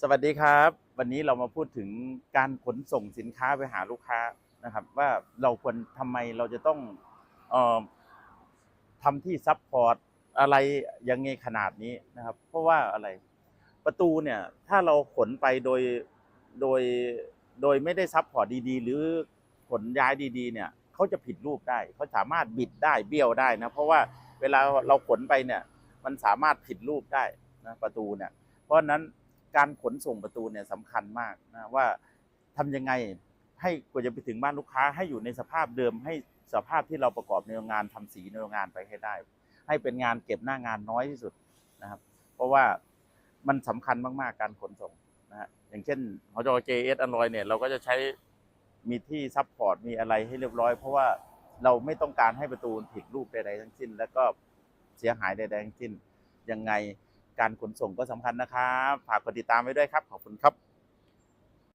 สวัสดีครับ วันนี้เรามาพูดถึงการขนส่งสินค้าไปหาลูกค้านะครับ ว่าเราควรทำไมเราจะต้องออทำที่ซับพอร์ตอะไรยังไงขนาดนี้นะครับ เพราะว่าอะไรประตูเนี่ยถ้าเราขนไปโดยโดยโดยไม่ได้ซับพอร์ตดีๆ หรือขนย้ายดีๆ เนี่ยเขาจะผิดรูปได้เขาสามารถบิดได้เบี้ยวได้นะเพราะว่าเวลาเราขนไปเนี่ย มันสามารถผิดรูปได้นะประตูเนี่ย เพราะนั้น การขนส่งประตูเนี่ยสำคัญมากนะว่าทำยังไงให้กว่าจะไปถึงบ้านลูกค้าให้อยู่ในสภาพเดิม ให้สภาพที่เราประกอบในโรงงานทำสีในโรงงานไปให้ได้ ให้เป็นงานเก็บหน้างานน้อยที่สุดนะครับ เพราะว่ามันสำคัญมากๆการขนส่งนะฮะอย่างเช่นหจ JS อ l ลอยเนี่ยเราก็จะใช้มีที่ซัพพอร์ตมีอะไรให้เรียบร้อย เพราะว่าเราไม่ต้องการให้ประตูผิดรูปใดๆทั้งสิ้น แล้วก็เสียหายใดๆทั้งสิ้นยังไง การขนส่งก็สำคัญนะครับ ฝากกดติดตามไว้ด้วยครับ ขอบคุณครับ